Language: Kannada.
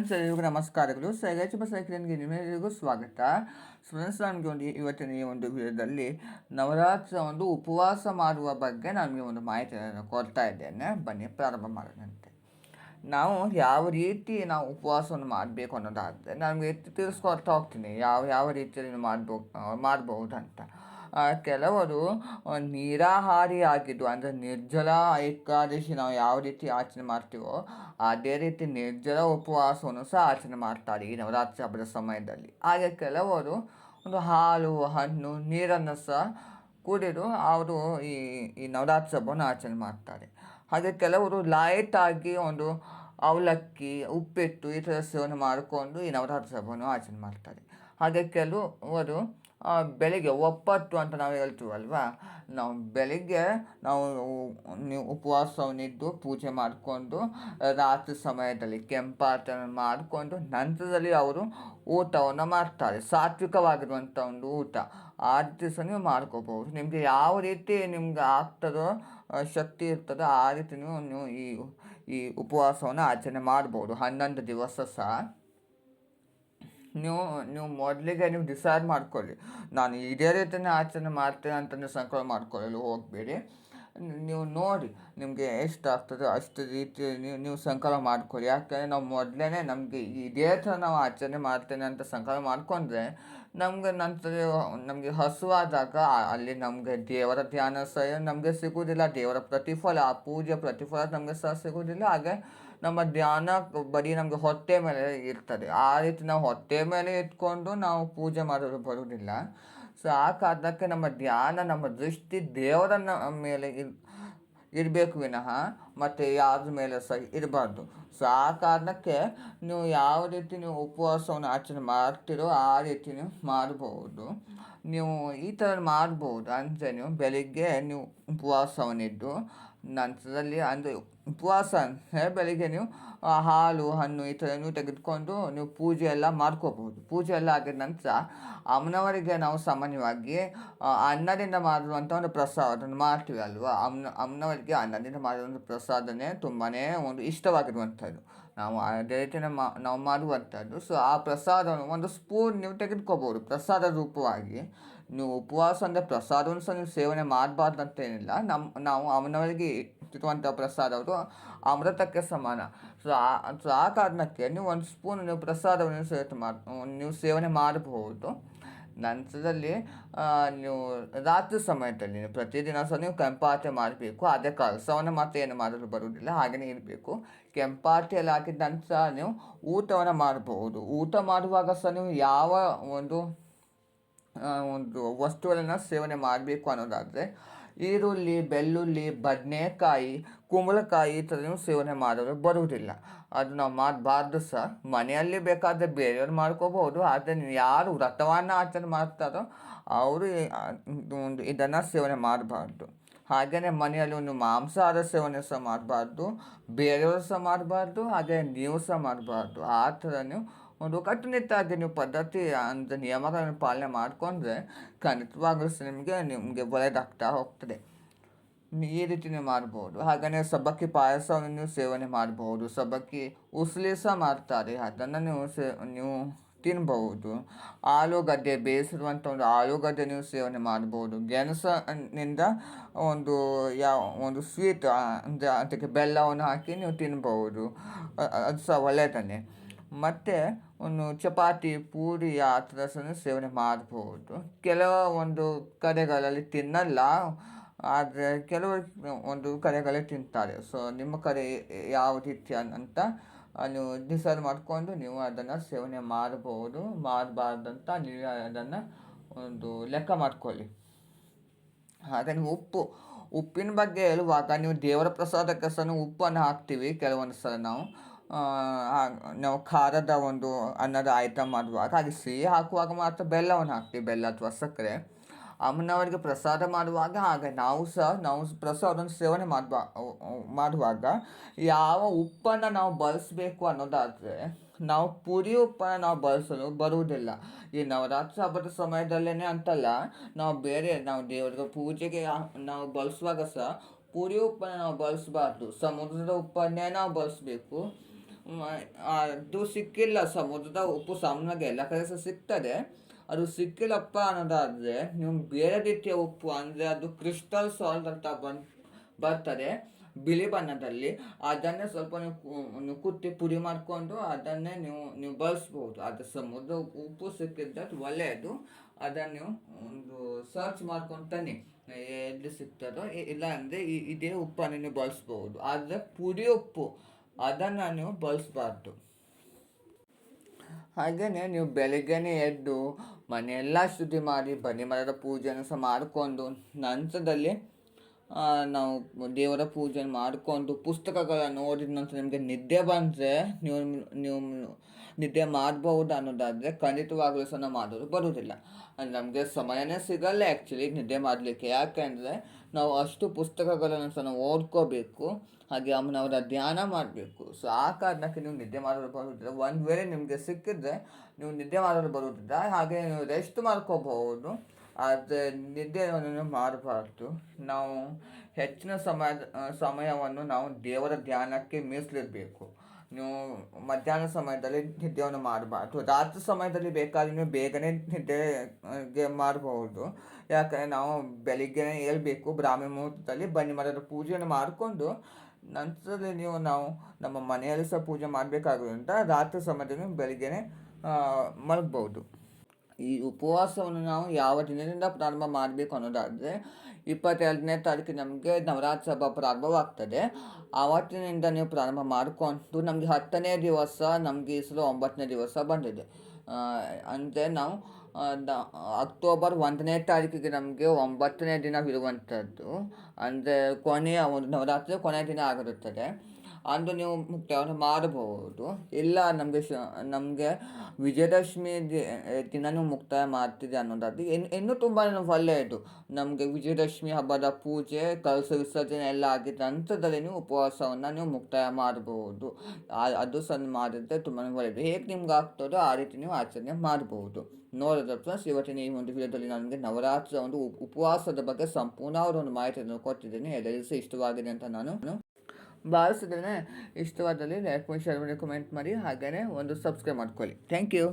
ಫ್ರೆಂಡ್ಸ್, ಎಲ್ಲರಿಗೂ ನಮಸ್ಕಾರಗಳು. ಸೈರಾಚಿಪ ಸೈಕ್ಲಿನ್ಗೆ ನಿಮ್ಮೆಲ್ಲರಿಗೂ ಸ್ವಾಗತ. ಫ್ರೆಂಡ್ಸ್, ನಮಗೆ ಒಂದು ಇವತ್ತಿನ ಈ ಒಂದು ವಿಡಿಯೋದಲ್ಲಿ ನವರಾತ್ರಿ ಒಂದು ಉಪವಾಸ ಮಾಡುವ ಬಗ್ಗೆ ನಮಗೆ ಒಂದು ಮಾಹಿತಿಯನ್ನು ಕೊಡ್ತಾ ಇದ್ದೇನೆ. ಬನ್ನಿ, ಪ್ರಾರಂಭ ಮಾಡೋಣಂತೆ. ನಾವು ಯಾವ ರೀತಿ ನಾವು ಉಪವಾಸವನ್ನು ಮಾಡಬೇಕು ಅನ್ನೋದಾದರೆ, ನಮಗೆ ತಿಳಿಸ್ಕೊಳ್ತಾ ಹೋಗ್ತೀನಿ. ಯಾವ ಯಾವ ರೀತಿಯಲ್ಲಿ ಮಾಡ್ಬೋ ಮಾಡಬಹುದು ಕೆಲವರು ನೀರಾಹಾರಿ ಆಗಿದ್ದು ಅಂದರೆ ನಿರ್ಜಲ ಏಕಾದಶಿ ನಾವು ಯಾವ ರೀತಿ ಆಚರಣೆ ಮಾಡ್ತೀವೋ, ಅದೇ ರೀತಿ ನಿರ್ಜಲ ಉಪವಾಸವನ್ನು ಸಹ ಆಚರಣೆ ಮಾಡ್ತಾರೆ ಈ ನವರಾತ್ರಿ ಹಬ್ಬದ ಸಮಯದಲ್ಲಿ. ಹಾಗೆ ಕೆಲವರು ಒಂದು ಹಾಲು, ಹಣ್ಣು, ನೀರನ್ನು ಸಹ ಕುಡಿದು ಅವರು ಈ ಈ ನವರಾತ್ರಿ ಹಬ್ಬವನ್ನು ಆಚರಣೆ ಮಾಡ್ತಾರೆ. ಹಾಗೆ ಕೆಲವರು ಲೈಟಾಗಿ ಒಂದು ಅವಲಕ್ಕಿ, ಉಪ್ಪಿಟ್ಟು ಈ ಥರ ಸೇವನೆ ಮಾಡಿಕೊಂಡು ಈ ನವರಾತ್ರಿ ಹಬ್ಬವನ್ನು ಆಚರಣೆ ಮಾಡ್ತಾರೆ. ಹಾಗೆ ಕೆಲವರು ಬೆಳಿಗ್ಗೆ ಒಪ್ಪತ್ತು ಅಂತ ನಾವು ಹೇಳ್ತೀವಲ್ವಾ? ನಾವು ಬೆಳಿಗ್ಗೆ ನಾವು ನೀವು ಉಪವಾಸವನ್ನಿದ್ದು ಪೂಜೆ ಮಾಡಿಕೊಂಡು, ರಾತ್ರಿ ಸಮಯದಲ್ಲಿ ಕೆಂಪಾಟ ಮಾಡಿಕೊಂಡು, ನಂತರದಲ್ಲಿ ಅವರು ಊಟವನ್ನು ಮಾಡ್ತಾರೆ. ಸಾತ್ವಿಕವಾಗಿರುವಂಥ ಒಂದು ಊಟ. ಆ ದಿವಸ ನೀವು ಮಾಡ್ಕೋಬೋದು ನಿಮಗೆ ಯಾವ ರೀತಿ ನಿಮ್ಗೆ ಆಗ್ತದೋ ಶಕ್ತಿ ಇರ್ತದೋ, ಆ ರೀತಿ ನೀವು ಈ ಈ ಉಪವಾಸವನ್ನು ಆಚರಣೆ ಮಾಡ್ಬೋದು. ಹನ್ನೊಂದು ದಿವಸ ಸಹ. ನೀವು ನೀವು ಮೊದಲಿಗೆ ನೀವು ಡಿಸೈಡ್ ಮಾಡ್ಕೊಳ್ಳಿ. ನಾನು ಇದೇ ರೀತಿಯೇ ಆಚರಣೆ ಮಾಡ್ತೇನೆ ಅಂತ ನೀವು ಸಂಕಲ್ಪ ಮಾಡ್ಕೊಳ್ಳಲು ಹೋಗಬೇಡಿ. ನೀವು ನೋಡಿ ನಿಮಗೆ ಎಷ್ಟು ಆಗ್ತದೆ ಅಷ್ಟು ರೀತಿ ನೀವು ನೀವು ಸಂಕಲ್ಪ ಮಾಡ್ಕೊಳ್ಳಿ. ಯಾಕಂದರೆ ನಾವು ಮೊದಲೇ ನಮಗೆ ಇದೇ ಥರ ನಾವು ಆಚರಣೆ ಮಾಡ್ತೇನೆ ಅಂತ ಸಂಕಲ ಮಾಡಿಕೊಂಡ್ರೆ ನಮಗೆ ನಂತರ ನಮಗೆ ಹಸುವಾದಾಗ ಅಲ್ಲಿ ನಮಗೆ ದೇವರ ಧ್ಯಾನ ಸಹ ನಮಗೆ ಸಿಗುವುದಿಲ್ಲ. ದೇವರ ಪ್ರತಿಫಲ, ಆ ಪೂಜೆ ಪ್ರತಿಫಲ ನಮಗೆ ಸಹ ಸಿಗುವುದಿಲ್ಲ. ಹಾಗೆ ನಮ್ಮ ಧ್ಯಾನ ಬರೀ ನಮಗೆ ಹೊಟ್ಟೆ ಮೇಲೆ ಇರ್ತದೆ. ಆ ರೀತಿ ನಾವು ಹೊಟ್ಟೆ ಮೇಲೆ ಇಟ್ಕೊಂಡು ನಾವು ಪೂಜೆ ಮಾಡೋದು ಬರುವುದಿಲ್ಲ. ಸೊ ಆ ಕಾರಣಕ್ಕೆ ನಮ್ಮ ಧ್ಯಾನ, ನಮ್ಮ ದೃಷ್ಟಿ ದೇವರನ್ನ ಮೇಲೆ ಇರ್, ಇರಬೇಕು ವಿನಃ ಮತ್ತು ಯಾರ ಮೇಲೆ ಸಹ ಇರಬಾರ್ದು. ಸೊ ಆ ಕಾರಣಕ್ಕೆ ನೀವು ಯಾವ ರೀತಿ ನೀವು ಉಪವಾಸವನ್ನು ಆಚರಣೆ ಮಾಡ್ತೀರೋ ಆ ರೀತಿ ನೀವು ಮಾಡಬಹುದು ನೀವು ಈ ಥರ ಮಾಡ್ಬೋದು ಅಂದರೆ ನೀವು ಬೆಳಿಗ್ಗೆ ನೀವು ಉಪವಾಸವನ್ನಿದ್ದು ನಂತರದಲ್ಲಿ ಅಂದರೆ ಉಪವಾಸ ಅಂದರೆ ಬೆಳಿಗ್ಗೆ ನೀವು ಹಾಲು, ಹಣ್ಣು ಈ ಥರ ನೀವು ತೆಗೆದುಕೊಂಡು ನೀವು ಪೂಜೆ ಎಲ್ಲ ಮಾಡ್ಕೋಬಹುದು. ಪೂಜೆ ಎಲ್ಲ ಆಗಿದ ನಂತರ ಅಮ್ಮನವರಿಗೆ ನಾವು ಸಾಮಾನ್ಯವಾಗಿ ಅನ್ನದಿಂದ ಮಾಡಿರುವಂಥ ಒಂದು ಪ್ರಸಾದವನ್ನು ಮಾಡ್ತೀವಿ ಅಲ್ವಾ? ಅಮ್ಮನ, ಅಮ್ಮನವರಿಗೆ ಅನ್ನದಿಂದ ಮಾಡಿರುವಂಥ ಪ್ರಸಾದನೇ ತುಂಬಾ ಒಂದು ಇಷ್ಟವಾಗಿರುವಂಥದ್ದು. ನಾವು ಅದೇ ರೀತಿ ಮಾ ನಾವು ಮಾಡುವಂಥದ್ದು. ಸೊ ಆ ಪ್ರಸಾದವನ್ನು ಒಂದು ಸ್ಪೂನ್ ನೀವು ತೆಗೆದುಕೋಬೋದು ಪ್ರಸಾದ ರೂಪವಾಗಿ. ನೀವು ಉಪವಾಸ ಅಂದರೆ ಪ್ರಸಾದವನ್ನು ಸಹ ನೀವು ಸೇವನೆ ಮಾಡಬಾರ್ದು ಅಂತ ಏನಿಲ್ಲ ನಮ್ಮ ನಾವು ಅವನವರಿಗೆ ಇಟ್ಟಿರುವಂಥ ಪ್ರಸಾದವರು ಅಮೃತಕ್ಕೆ ಸಮಾನ. ಸೊ ಆ ಸೊ ಆ ಕಾರಣಕ್ಕೆ ನೀವು ಒಂದು ಸ್ಪೂನ್ ನೀವು ಪ್ರಸಾದವನ್ನು ಸೇವೆ ಮಾಡಿ, ನೀವು ಸೇವನೆ ಮಾಡಬಹುದು. ನಂತರದಲ್ಲಿ ನೀವು ರಾತ್ರಿ ಸಮಯದಲ್ಲಿ ಪ್ರತಿದಿನ ಸಹ ನೀವು ಕೆಂಪಾತೆ ಮಾಡಬೇಕು. ಅದೇ ಕಲಸವನ್ನು ಮಾತ್ರ ಏನು ಮಾಡಲು ಬರುವುದಿಲ್ಲ ಹಾಗೆಯೇ ಇರಬೇಕು. ಕೆಂಪಾತೆ ಎಲ್ಲ ಹಾಕಿದ ನಂತರ ನೀವು ಊಟವನ್ನು ಮಾಡಬಹುದು. ಊಟ ಮಾಡುವಾಗ ಸಹ ನೀವು ಯಾವ ಒಂದು ಒಂದು ವಸ್ತುಗಳನ್ನು ಸೇವನೆ ಮಾಡಬೇಕು ಅನ್ನೋದಾದರೆ ಈರುಳ್ಳಿ, ಬೆಳ್ಳುಳ್ಳಿ, ಬದನೆಕಾಯಿ, ಕುಂಬಳಕಾಯಿ ಈ ಥರನೂ ಸೇವನೆ ಮಾಡೋದು ಬರುವುದಿಲ್ಲ. ಅದು ನಾವು ಮಾಡಬಾರ್ದು ಸಹ ಮನೆಯಲ್ಲಿ ಬೇಕಾದರೆ ಬೇರೆಯವ್ರು ಮಾಡ್ಕೋಬಹುದು ಆದರೆ ಯಾರು ವ್ರತವನ್ನು ಆಚರಣೆ ಮಾಡ್ತಾರೋ ಅವರು ಒಂದು ಇದನ್ನು ಸೇವನೆ ಮಾಡಬಾರ್ದು. ಹಾಗೆಯೇ ಮನೆಯಲ್ಲಿ ಒಂದು ಮಾಂಸಾಹಾರ ಸೇವನೆ ಸಹ ಮಾಡಬಾರ್ದು, ಬೇರೆಯವರು ಸಹ ಮಾಡಬಾರ್ದು, ಹಾಗೆ ನೀವು ಸಹ ಮಾಡಬಾರ್ದು. ಆ ಥರನೂ ಒಂದು ಕಟ್ಟುನಿಟ್ಟಾಗಿ ನೀವು ಪದ್ಧತಿ, ಅಂದರೆ ನಿಯಮಗಳನ್ನು ಪಾಲನೆ ಮಾಡಿಕೊಂಡ್ರೆ ಖಂಡಿತವಾಗ್ಲೂ ನಿಮಗೆ ನಿಮಗೆ ಒಳ್ಳೆಯದಾಗ್ತಾ ಹೋಗ್ತದೆ. ಈ ರೀತಿಯೇ ಮಾಡ್ಬೋದು. ಹಾಗೆಯೇ ಸಬ್ಬಕ್ಕಿ ಪಾಯಸವನ್ನು ಸೇವನೆ ಮಾಡಬಹುದು ಸಬ್ಬಕ್ಕಿ ಉಸ್ಲಿ ಸಹ ಮಾಡ್ತಾರೆ. ಅದನ್ನು ನೀವು ಸೇ, ನೀವು ತಿನ್ಬಹುದು ಆಲೂಗಡ್ಡೆ ಬೇಯಿಸಿರುವಂಥ ಒಂದು ಆಲೂಗಡ್ಡೆ ನೀವು ಸೇವನೆ ಮಾಡ್ಬೋದು. ಗೆಣಸಿನಿಂದ ಒಂದು ಯಾವ ಒಂದು ಸ್ವೀಟ್ ಅಂದರೆ ಅದಕ್ಕೆ ಬೆಲ್ಲವನ್ನು ಹಾಕಿ ನೀವು ತಿನ್ಬಹುದು ಅದು ಸಹ ಒಳ್ಳೆಯದನ್ನೇ ಮತ್ತು ಒಂದು ಚಪಾತಿ, ಪೂರಿ ಆ ಥರ ಸೇವನೆ ಮಾಡಬಹುದು ಕೆಲವು ಒಂದು ಕಡೆಗಳಲ್ಲಿ ತಿನ್ನಲ್ಲ, ಆದರೆ ಕೆಲವು ಒಂದು ಕಡೆಗಳಲ್ಲಿ ತಿಂತಾರೆ. ಸೊ ನಿಮ್ಮ ಕಡೆ ಯಾವ ರೀತಿ ಅಂತ ನೀವು ಡಿಸೈಡ್ ಮಾಡಿಕೊಂಡು ನೀವು ಅದನ್ನು ಸೇವನೆ ಮಾಡಬಹುದು ಮಾಡಬಾರ್ದಂತ ನೀವು ಅದನ್ನು ಒಂದು ಲೆಕ್ಕ ಮಾಡ್ಕೊಳ್ಳಿ. ಹಾಗೆ ಉಪ್ಪು, ಉಪ್ಪಿನ ಬಗ್ಗೆ ಹೇಳುವಾಗ ನೀವು ದೇವರ ಪ್ರಸಾದಕ್ಕೆ ಸಹ ಉಪ್ಪನ್ನು ಹಾಕ್ತೀವಿ ಕೆಲವೊಂದು ಸಲ ನಾವು. ನಾವು ಖಾರದ ಒಂದು ಅನ್ನದ ಐಟಮ್ ಮಾಡುವಾಗ ಹಾಗೆ ಸಿಹಿ ಹಾಕುವಾಗ ಮಾತ್ರ ಬೆಲ್ಲವನ್ನು ಹಾಕ್ತೀವಿ, ಬೆಲ್ಲ ಅಥವಾ ಸಕ್ಕರೆ. ಅಮ್ಮನವರಿಗೆ ಪ್ರಸಾದ ಮಾಡುವಾಗ ಹಾಗೆ ನಾವು ಸಹ, ನಾವು ಪ್ರಸಾದವನ್ನು ಸೇವನೆ ಮಾಡುವ ಮಾಡುವಾಗ ಯಾವ ಉಪ್ಪನ್ನು ನಾವು ಬಳಸಬೇಕು ಅನ್ನೋದಾದರೆ, ನಾವು ಪುರಿ ಉಪ್ಪನ್ನು ನಾವು ಬಳಸಲು ಬರುವುದಿಲ್ಲ. ಈ ನವರಾತ್ರಿ ಹಬ್ಬದ ಸಮಯದಲ್ಲೇ ಅಂತಲ್ಲ, ನಾವು ಬೇರೆ, ನಾವು ದೇವರಿಗೆ ಪೂಜೆಗೆ ನಾವು ಬಳಸುವಾಗ ಸಹ ಪುರಿ ಉಪ್ಪನ್ನು ನಾವು ಬಳಸಬಾರ್ದು. ಸಮುದ್ರದ ಉಪ್ಪನ್ನೇ ನಾವು ಬಳಸಬೇಕು. ಅದು ಸಿಕ್ಕಿಲ್ಲ ಸಮುದ್ರದ ಉಪ್ಪು ಸಾಮಾನ್ಯವಾಗಿ ಎಲ್ಲ ಕಡೆ ಸಹ ಸಿಗ್ತದೆ. ಅದು ಸಿಕ್ಕಿಲ್ಲಪ್ಪ ಅನ್ನೋದಾದರೆ ನೀವು ಬೇರೆ ರೀತಿಯ ಉಪ್ಪು ಅಂದರೆ ಅದು ಕ್ರಿಸ್ಟಲ್ ಸಾಲ್ಟ್ ಅಂತ ಬನ್ ಬರ್ತದೆ ಬಿಳಿ ಬಣ್ಣದಲ್ಲಿ. ಅದನ್ನೇ ಸ್ವಲ್ಪ ನೀವು ಕುಟ್ಟಿ ಪುಡಿ ಮಾಡಿಕೊಂಡು ಅದನ್ನೇ ನೀವು ನೀವು ಬಳಸ್ಬೋದು. ಅದು ಸಮುದ್ರ ಉಪ್ಪು ಸಿಕ್ಕಿದ್ರೆ ಅದು ಒಳ್ಳೆಯದು. ಅದನ್ನು ನೀವು ಒಂದು ಸರ್ಚ್ ಮಾಡ್ಕೊಂಡು ತನ್ನಿ. ಎಲ್ಲಿ ಸಿಗ್ತದೋ ಇಲ್ಲ ಅಂದರೆ ಇದೇ ಉಪ್ಪನ್ನು ನೀವು ಬಳಸ್ಬೋದು. ಆದರೆ ಪುಡಿ ಉಪ್ಪು ಅದನ್ನು ನೀವು ಬಳಸಬಾರ್ದು. ಹಾಗೆಯೇ ನೀವು ಬೆಳಗ್ಗೆನೇ ಎದ್ದು ಮನೆಯೆಲ್ಲ ಶುದ್ಧಿ ಮಾಡಿ, ಬನ್ನಿ ಮರದ ಪೂಜೆಯನ್ನು ಸಹ ಮಾಡಿಕೊಂಡು, ನಂತರದಲ್ಲಿ ನಾವು ದೇವರ ಪೂಜೆ ಮಾಡಿಕೊಂಡು ಪುಸ್ತಕಗಳನ್ನು ಓದಿದ ನಂತರ ನಿಮಗೆ ನಿದ್ದೆ ಬಂದರೆ ನೀವು ನೀವು ನಿದ್ದೆ ಮಾಡಬಹುದು ಅನ್ನೋದಾದರೆ ಖಂಡಿತವಾಗಲೂ ಸಹ ನಾವು ಮಾಡೋದು ಬರೋದಿಲ್ಲ ನಮಗೆ ಸಮಯನೇ ಸಿಗಲ್ಲ ಆ್ಯಕ್ಚುಲಿ ನಿದ್ದೆ ಮಾಡಲಿಕ್ಕೆ. ಯಾಕೆಂದರೆ ನಾವು ಅಷ್ಟು ಪುಸ್ತಕಗಳನ್ನು ಸಹ ನಾವು ಓದ್ಕೋಬೇಕು, ಹಾಗೆ ಅಮ್ಮನವರ ಧ್ಯಾನ ಮಾಡಬೇಕು. ಸೊ ಆ ಕಾರಣಕ್ಕೆ ನೀವು ನಿದ್ದೆ ಮಾಡೋದು ಬರುವುದಿಲ್ಲ. ಒಂದು ವೇಳೆ ನಿಮಗೆ ಸಿಕ್ಕಿದ್ರೆ ನೀವು ನಿದ್ದೆ ಮಾಡೋದು ಬರುವುದಿಲ್ಲ. ಹಾಗೆ ನೀವು ರೆಸ್ಟ್ ಮಾಡ್ಕೋಬಹುದು. ಆದರೆ ನಿದ್ದೆಯನ್ನು ಮಾಡಬಾರ್ದು. ನಾವು ಹೆಚ್ಚಿನ ಸಮಯದ ಸಮಯವನ್ನು ನಾವು ದೇವರ ಧ್ಯಾನಕ್ಕೆ ಮೀಸಲಿಡಬೇಕು. ನೀವು ಮಧ್ಯಾಹ್ನ ಸಮಯದಲ್ಲಿ ನಿದ್ದೆಯನ್ನು ಮಾಡಬಾರ್ದು. ರಾತ್ರಿ ಸಮಯದಲ್ಲಿ ಬೇಕಾದ್ರೆ ನೀವು ಬೇಗನೆ ನಿದ್ದೆಗೆ ಮಾಡಬಹುದು. ಯಾಕಂದರೆ ನಾವು ಬೆಳಿಗ್ಗೆ ಏಳಬೇಕು ಬ್ರಾಹ್ಮಿ ಮುಹೂರ್ತದಲ್ಲಿ ಬನ್ನಿ ಮರದ ಪೂಜೆಯನ್ನು ಮಾಡಿಕೊಂಡು ನಂತರದಲ್ಲಿ ನೀವು ನಾವು ನಮ್ಮ ಮನೆಯಲ್ಲಿ ಸಹ ಪೂಜೆ ಮಾಡಬೇಕಾಗೋದ್ರಿಂದ ರಾತ್ರಿ ಸಮಯದಲ್ಲಿ ಬೆಳಿಗ್ಗೆನೆ ಮಲಗ್ಬೋದು ಈ ಉಪವಾಸವನ್ನು ನಾವು ಯಾವ ದಿನದಿಂದ ಪ್ರಾರಂಭ ಮಾಡಬೇಕು ಅನ್ನೋದಾದರೆ ಇಪ್ಪತ್ತೆರಡನೇ ತಾರೀಕು ನಮಗೆ ನವರಾತ್ರಿ ಹಬ್ಬ ಪ್ರಾರಂಭವಾಗ್ತದೆ. ಆವತ್ತಿನಿಂದ ನೀವು ಪ್ರಾರಂಭ ಮಾಡಿಕೊಂಡು ನಮಗೆ ಹತ್ತನೇ ದಿವಸ, ನಮಗೆ ಇಸಲು ಸಲ ಒಂಬತ್ತನೇ ದಿವಸ ಬಂದಿದೆ. ಅಂದರೆ ನಾವು ಅಕ್ಟೋಬರ್ ಒಂದನೇ ತಾರೀಕಿಗೆ ನಮಗೆ ಒಂಬತ್ತನೇ ದಿನವಿರುವಂಥದ್ದು ಅಂದರೆ ಕೊನೆಯ ಒಂದು ನವರಾತ್ರಿ ಕೊನೆಯ ದಿನ ಆಗಿರುತ್ತದೆ. ಅಂದು ನೀವು ಮುಕ್ತಾಯವನ್ನು ಮಾಡಬಹುದು. ಇಲ್ಲ, ನಮಗೆ ಶ, ನಮಗೆ ವಿಜಯದಶಮಿ ದಿನನೂ ಮುಕ್ತಾಯ ಮಾಡ್ತಿದೆ ಅನ್ನೋದಾದ್ರೆ ಇನ್ನು ಇನ್ನೂ ತುಂಬ ಒಳ್ಳೆಯದು ನಮಗೆ ವಿಜಯದಶಮಿ ಹಬ್ಬದ ಪೂಜೆ ಕಲಸ ವಿಸರ್ಜನೆ ಎಲ್ಲ ಆಗಿದ್ದ ನಂತರದಲ್ಲಿ ನೀವು ಉಪವಾಸವನ್ನು ನೀವು ಮುಕ್ತಾಯ ಮಾಡಬಹುದು. ಅದು ಸಹ ಮಾಡಿದ್ರೆ ತುಂಬ ಒಳ್ಳೆಯದು. ಹೇಗೆ ನಿಮ್ಗೆ ಆಗ್ತದೋ ಆ ರೀತಿ ನೀವು ಆಚರಣೆ ಮಾಡಬಹುದು. ನೋಡಿದ್ರೆ ಫ್ರೆಂಡ್ಸ್, ಇವತ್ತಿನ ಈ ಒಂದು ವಿಡಿಯೋದಲ್ಲಿ ನನಗೆ ನವರಾತ್ರಿಯ ಒಂದು ಉಪವಾಸದ ಬಗ್ಗೆ ಸಂಪೂರ್ಣವಾದ ಒಂದು ಮಾಹಿತಿಯನ್ನು ಕೊಟ್ಟಿದ್ದೇನೆ. ಎಲ್ಲರಿಗೂ ಇಷ್ಟವಾಗಿದೆ ಅಂತ ನಾನು ಭಾವಿಸಿದ್ದೇನೆ ಇಷ್ಟವಾದಲ್ಲಿ ಲೈಕ್ ಮಾಡಿ ಶೇರ್ ಮಾಡಿ ಕಮೆಂಟ್ ಮಾಡಿ ಹಾಗೆಯೇ ಒಂದು ಸಬ್ಸ್ಕ್ರೈಬ್ ಮಾಡ್ಕೊಳ್ಳಿ. Thank you